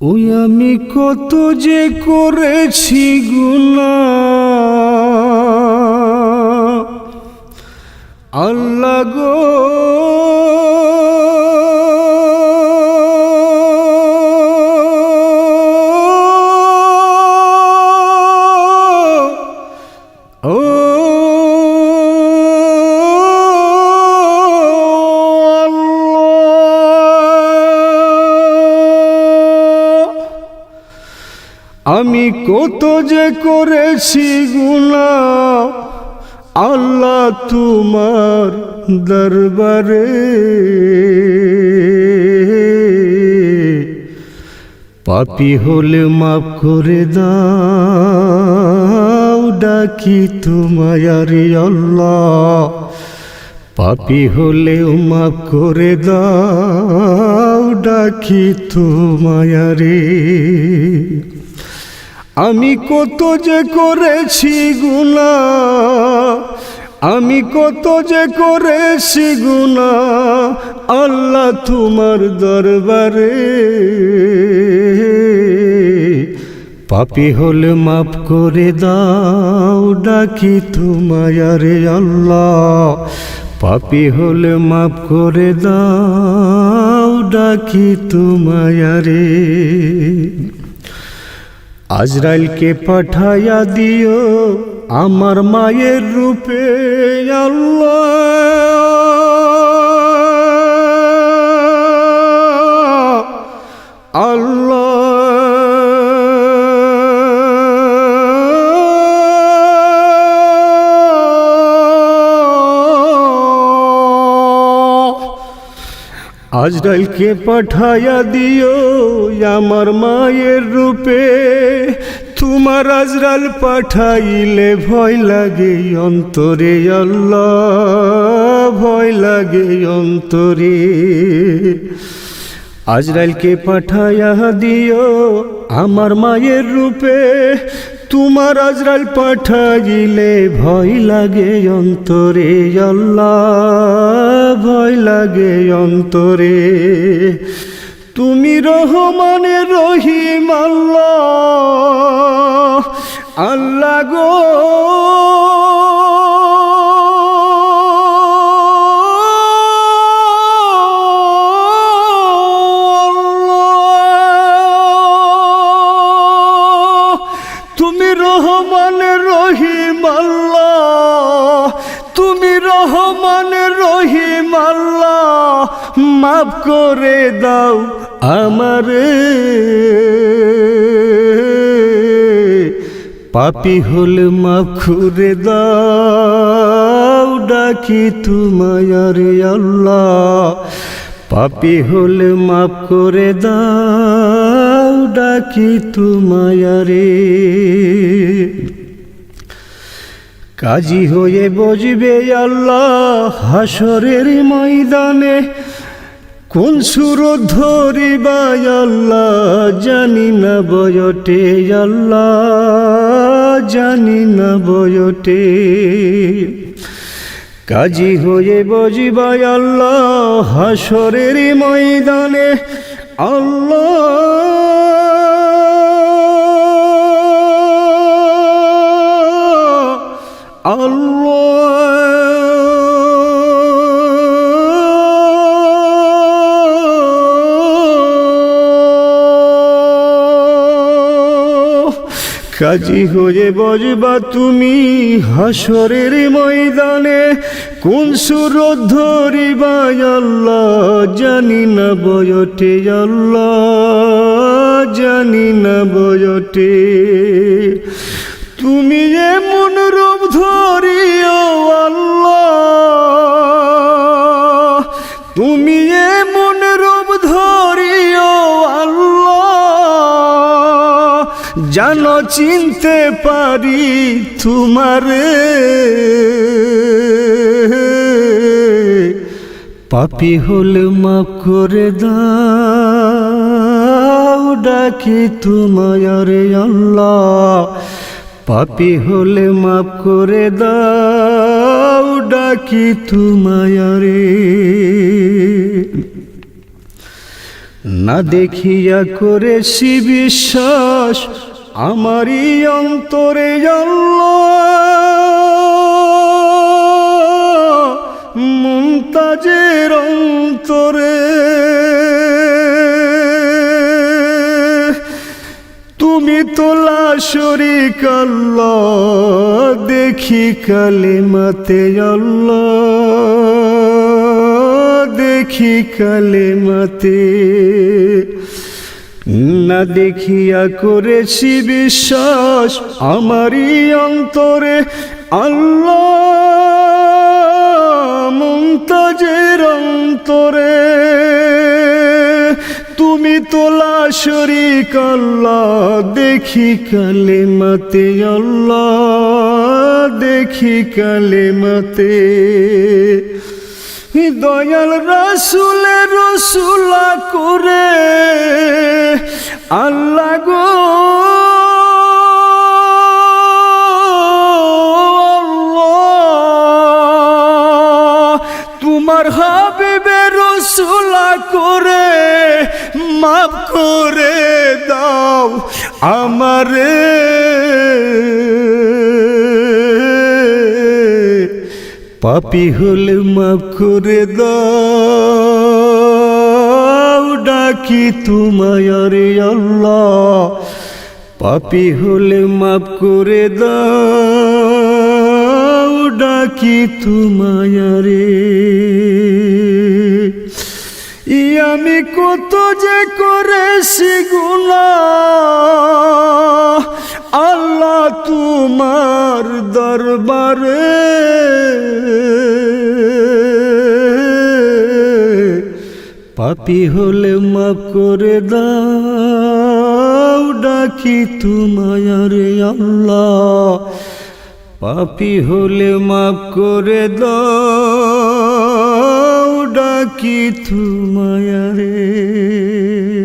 ওই আমি কত যে করেছি গুনা আল্লাহ গো। আমি কত যে করেছি গুনা আল্লাহ তোমার দরবারে। পাপি হলে মাফ করে দাও, ডাকি তোমায় আল্লাহ। পাপি হলেও মাফ করে দাও, ডাকি তোমায় রে আমি কত যে করেছি গুনা আমি কত যে করেছি গুনা আল্লাহ তোমার দরবারে। পাপি হলে মাফ করে দাও, ডাকি তোমায় রে আল্লাহ। পাপি হলে মাফ করে দাও, ডাকি তোমায় রে আজরাইলকে পাঠাইয়া দিও আমার মায়ের রূপে আল্লাহ। আল্লাহ আজরাইলকে পাঠাইয়া দিও আমার মায়ের রূপে। তোমার আজরাল পাঠাইলে ভয় লাগে অন্তরে, আল্লাহ ভয় লাগে অন্তরে। আজরাইলকে পাঠাইয়া দিও আমার মায়ের রূপে। তোমার আজরাল পাঠাইলে ভয় লাগে অন্তরে, আল্লাহ ভয় লাগে অন্তরে। তুমি রহমানে রহিম আল্লাহ আল্লাহ গো মাফ করে দাও আমারে। পাপি হলে মাফ করে দাও, ডাকি তোমায় আল্লাহ। পাপি হলে মাফ করে দাও, ডাকি তোমায় রে কাজী হয়ে বজবে আল্লাহ হাসরের ময়দানে। কোন সুর ধরিবা আল্লাহ? জানি না বয়টে আল্লাহ, জানি না বয়টে। কাজী হয়ে বজিবা আল্লাহ হাসরের ময়দানে। আল্লাহ আল্লাহ। কাজী হয়ে বজবা তুমি হাসরের ময়দানে। কোন সুর ধরিবা আল্লাহ? জানি না বয়টে আল্লাহ, জানি না বয়টে তুমি এমন জানো, চিনতে পারি তোমারে। পাপি হলে মাফ করে দাও, ডাকি তোমায় রে আল্লাহ। পাপি হলে মাফ করে দাও, ডাকি তোমায় রে না দেখিয়া করেছি বিশ্বাস আমারই অন্তরে মুমতাজের অন্তরে। তুমি তোলা শরিক আল্লাহ দেখি কালেমাতে আল্লাহ দেখি কালেমাতে না দেখিয়া করেছি বিশ্বাস আমারই অন্তরে আল্লাহ অন্তরে। তুমি তোলা শরিক আল্লাহ, দেখি কালেমাতে আল্লাহ, দেখি কালেমাতে। দয়াল রাসুলে রসুলা করে। আল্লাহ গো। তোমার হাবিবে রসুলা করে মাফ করে দাও আমারে। পাপি হলে মাফ করে দাও, ডাকি তোমায় রে আল্লাহ। পাপি হলে মাফ করে দাও, ডাকি তোমায় ই আমি কত যে করেছি গুনা আল্লাহ তোমার দরবারে। পাপি হলে মাফ করে দাও, ডাকি তোমায় আল্লাহ। পাপি হলে মাফ করে দাও, ডাকি তোমায় রে।